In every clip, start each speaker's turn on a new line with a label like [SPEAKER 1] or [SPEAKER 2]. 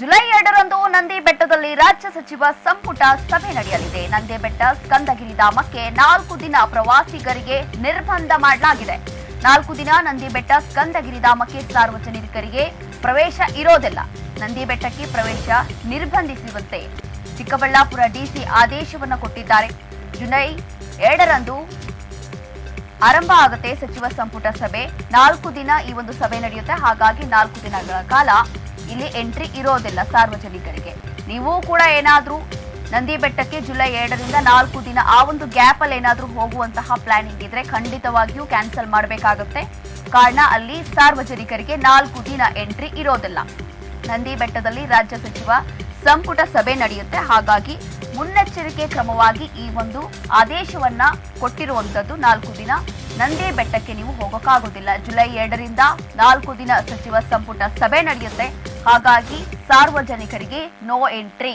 [SPEAKER 1] July ಎರಡರಂದು ನಂದಿ ಬೆಟ್ಟದಲ್ಲಿ ರಾಜ್ಯ ಸಚಿವ ಸಂಪುಟ ಸಭೆ ನಡೆಯಲಿದೆ. ನಂದಿ ಬೆಟ್ಟ ಸ್ಕಂದಗಿರಿ ಧಾಮಕ್ಕೆ ನಾಲ್ಕು ದಿನ ಪ್ರವಾಸಿಗರಿಗೆ ನಿರ್ಬಂಧ ಮಾಡಲಾಗಿದೆ. ನಾಲ್ಕು ದಿನ ನಂದಿ ಬೆಟ್ಟ ಸ್ಕಂದಗಿರಿ ಧಾಮಕ್ಕೆ ಸಾರ್ವಜನಿಕರಿಗೆ ಪ್ರವೇಶ ಇರೋದಿಲ್ಲ. ನಂದಿ ಬೆಟ್ಟಕ್ಕೆ ಪ್ರವೇಶ ನಿರ್ಬಂಧಿಸುವಂತೆ ಚಿಕ್ಕಬಳ್ಳಾಪುರ ಡಿಸಿ ಆದೇಶವನ್ನು ಕೊಟ್ಟಿದ್ದಾರೆ. ಜುಲೈ ಎರಡರಂದು ಆರಂಭ ಆಗುತ್ತೆ ಸಚಿವ ಸಂಪುಟ ಸಭೆ. ನಾಲ್ಕು ದಿನ ಈ ಒಂದು ಸಭೆ ನಡೆಯುತ್ತೆ. ಹಾಗಾಗಿ ನಾಲ್ಕು ದಿನಗಳ ಕಾಲ ಇಲ್ಲಿ ಎಂಟ್ರಿ ಇರೋದಿಲ್ಲ ಸಾರ್ವಜನಿಕರಿಗೆ. ನೀವು ಕೂಡ ಏನಾದರೂ ನಂದಿ ಬೆಟ್ಟಕ್ಕೆ ಜುಲೈ ಎರಡರಿಂದ ನಾಲ್ಕು ದಿನ ಆ ಒಂದು ಗ್ಯಾಪ್ ಅಲ್ಲಿ ಏನಾದ್ರೂ ಹೋಗುವಂತಹ ಪ್ಲಾನಿಂಗ್ ಇದ್ರೆ ಖಂಡಿತವಾಗಿಯೂ ಕ್ಯಾನ್ಸಲ್ ಮಾಡಬೇಕಾಗುತ್ತೆ. ಕಾರಣ ಅಲ್ಲಿ ಸಾರ್ವಜನಿಕರಿಗೆ ನಾಲ್ಕು ದಿನ ಎಂಟ್ರಿ ಇರೋದಿಲ್ಲ. ನಂದಿ ಬೆಟ್ಟದಲ್ಲಿ ರಾಜ್ಯ ಸಚಿವ ಸಂಪುಟ ಸಭೆ ನಡೆಯುತ್ತೆ. ಹಾಗಾಗಿ ಮುನ್ನೆಚ್ಚರಿಕೆ ಕ್ರಮವಾಗಿ ಈ ಒಂದು ಆದೇಶವನ್ನ ಕೊಟ್ಟಿರುವಂತದ್ದು ನಾಲ್ಕು ದಿನ. ನಂದಿ ಬೆಟ್ಟಕ್ಕೆ ನೀವು ಹೋಗೋಕ್ಕಾಗೋದಿಲ್ಲ. ಜುಲೈ ಎರಡರಿಂದ ನಾಲ್ಕು ದಿನ ಸಚಿವ ಸಂಪುಟ ಸಭೆ ನಡೆಯುತ್ತೆ. ಹಾಗಾಗಿ ಸಾರ್ವಜನಿಕರಿಗೆ ನೋ ಎಂಟ್ರಿ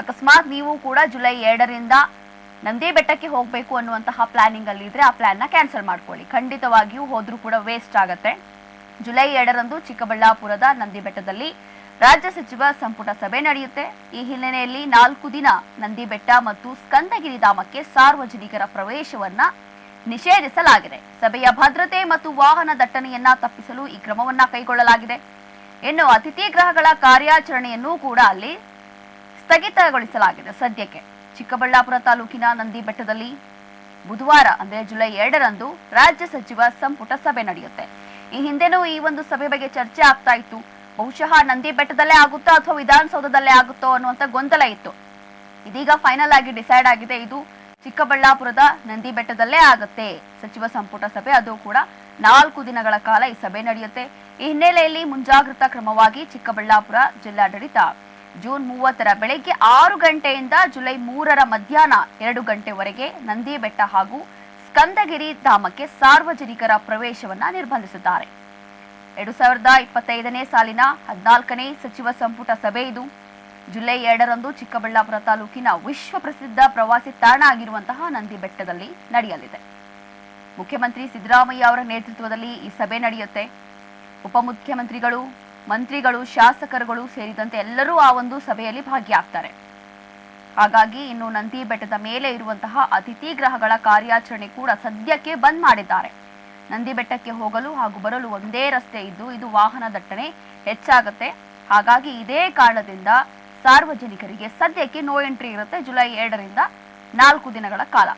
[SPEAKER 1] ಅಕಸ್ಮಾತ್ ನೀವು ಕೂಡ ಜುಲೈ ಎರಡರಿಂದ ನಂದಿ ಬೆಟ್ಟಕ್ಕೆ ಹೋಗಬೇಕು ಅನ್ನುವಂತಹ ಪ್ಲಾನಿಂಗ್ ಅಲ್ಲಿ ಇದ್ರೆ ಆ ಪ್ಲಾನ್ನ ಕ್ಯಾನ್ಸಲ್ ಮಾಡ್ಕೊಳ್ಳಿ. ಖಂಡಿತವಾಗಿಯೂ ಹೋದ್ರೂ ಕೂಡ ವೇಸ್ಟ್ ಆಗತ್ತೆ. ಜುಲೈ ಎರಡರಂದು ಚಿಕ್ಕಬಳ್ಳಾಪುರದ ನಂದಿ ಬೆಟ್ಟದಲ್ಲಿ ರಾಜ್ಯ ಸಚಿವ ಸಂಪುಟ ಸಭೆ ನಡೆಯುತ್ತೆ. ಈ ಹಿನ್ನೆಲೆಯಲ್ಲಿ ನಾಲ್ಕು ದಿನ ನಂದಿ ಬೆಟ್ಟ ಮತ್ತು ಸ್ಕಂದಗಿರಿ ಧಾಮಕ್ಕೆ ಸಾರ್ವಜನಿಕರ ಪ್ರವೇಶವನ್ನ ನಿಷೇಧಿಸಲಾಗಿದೆ. ಸಭೆಯ ಭದ್ರತೆ ಮತ್ತು ವಾಹನ ದಟ್ಟಣೆಯನ್ನ ತಪ್ಪಿಸಲು ಈ ಕ್ರಮವನ್ನ ಕೈಗೊಳ್ಳಲಾಗಿದೆ. ಇನ್ನು ಅತಿಥಿ ಗ್ರಹಗಳ ಕಾರ್ಯಾಚರಣೆಯನ್ನು ಕೂಡ ಅಲ್ಲಿ ಸ್ಥಗಿತಗೊಳಿಸಲಾಗಿದೆ ಸದ್ಯಕ್ಕೆ. ಚಿಕ್ಕಬಳ್ಳಾಪುರ ತಾಲೂಕಿನ ನಂದಿ ಬೆಟ್ಟದಲ್ಲಿ ಬುಧವಾರ, ಅಂದ್ರೆ ಜುಲೈ ಎರಡರಂದು ರಾಜ್ಯ ಸಚಿವ ಸಂಪುಟ ಸಭೆ ನಡೆಯುತ್ತೆ. ಈ ಹಿಂದೆನೂ ಈ ಒಂದು ಸಭೆ ಬಗ್ಗೆ ಚರ್ಚೆ ಆಗ್ತಾ ಇತ್ತು. ಬಹುಶಃ ನಂದಿ ಬೆಟ್ಟದಲ್ಲೇ ಆಗುತ್ತೋ ಅಥವಾ ವಿಧಾನಸೌಧದಲ್ಲೇ ಆಗುತ್ತೋ ಅನ್ನುವಂತ ಗೊಂದಲ ಇತ್ತು. ಇದೀಗ ಫೈನಲ್ ಆಗಿ ಡಿಸೈಡ್ ಆಗಿದೆ. ಇದು ಚಿಕ್ಕಬಳ್ಳಾಪುರದ ನಂದಿ ಬೆಟ್ಟದಲ್ಲೇ ಆಗುತ್ತೆ. ಸಚಿವ ಸಂಪುಟ ಸಭೆ, ಅದು ಕೂಡ ನಾಲ್ಕು ದಿನಗಳ ಕಾಲ ಈ ಸಭೆ ನಡೆಯುತ್ತೆ. ಈ ಹಿನ್ನೆಲೆಯಲ್ಲಿ ಮುಂಜಾಗ್ರತಾ ಕ್ರಮವಾಗಿ ಚಿಕ್ಕಬಳ್ಳಾಪುರ ಜಿಲ್ಲಾಡಳಿತ ಜೂನ್ ಮೂವತ್ತರ ಬೆಳಗ್ಗೆ ಆರು ಗಂಟೆಯಿಂದ ಜುಲೈ ಮೂರರ ಮಧ್ಯಾಹ್ನ ಎರಡು ಗಂಟೆವರೆಗೆ ನಂದಿ ಬೆಟ್ಟ ಹಾಗೂ ಸ್ಕಂದಗಿರಿ ಧಾಮಕ್ಕೆ ಸಾರ್ವಜನಿಕರ ಪ್ರವೇಶವನ್ನು ನಿರ್ಬಂಧಿಸಿದ್ದಾರೆ ಎರಡು ಸಾವಿರದ ಇಪ್ಪತ್ತೈದನೇ ಸಾಲಿನ ಹದಿನಾಲ್ಕನೇ ಸಚಿವ ಸಂಪುಟ ಸಭೆ ಇದು. ಜುಲೈ ಎರಡರಂದು ಚಿಕ್ಕಬಳ್ಳಾಪುರ ತಾಲೂಕಿನ ವಿಶ್ವ ಪ್ರಸಿದ್ಧ ಪ್ರವಾಸಿ ತಾಣ ಆಗಿರುವಂತಹ ನಂದಿ ಬೆಟ್ಟದಲ್ಲಿ ನಡೆಯಲಿದೆ. ಮುಖ್ಯಮಂತ್ರಿ ಸಿದ್ದರಾಮಯ್ಯ ಅವರ ನೇತೃತ್ವದಲ್ಲಿ ಈ ಸಭೆ ನಡೆಯುತ್ತೆ. ಉಪಮುಖ್ಯಮಂತ್ರಿಗಳು, ಮಂತ್ರಿಗಳು, ಶಾಸಕರುಗಳು ಸೇರಿದಂತೆ ಎಲ್ಲರೂ ಆ ಒಂದು ಸಭೆಯಲ್ಲಿ ಭಾಗಿಯಾಗ್ತಾರೆ. ಹಾಗಾಗಿ ಇನ್ನು ನಂದಿ ಬೆಟ್ಟದ ಮೇಲೆ ಇರುವಂತಹ ಅತಿಥಿ ಗ್ರಹಗಳ ಕಾರ್ಯಾಚರಣೆ ಕೂಡ ಸದ್ಯಕ್ಕೆ ಬಂದ್ ಮಾಡಿದ್ದಾರೆ. ನಂದಿ ಬೆಟ್ಟಕ್ಕೆ ಹೋಗಲು ಹಾಗೂ ಬರಲು ಒಂದೇ ರಸ್ತೆ ಇದ್ದು, ಇದು ವಾಹನ ದಟ್ಟಣೆ ಹೆಚ್ಚಾಗುತ್ತೆ. ಹಾಗಾಗಿ ಇದೇ ಕಾರಣದಿಂದ ಸಾರ್ವಜನಿಕರಿಗೆ ಸದ್ಯಕ್ಕೆ ನೋ ಎಂಟ್ರಿ ಇರುತ್ತೆ ಜುಲೈ ಎರಡರಿಂದ ನಾಲ್ಕು ದಿನಗಳ ಕಾಲ.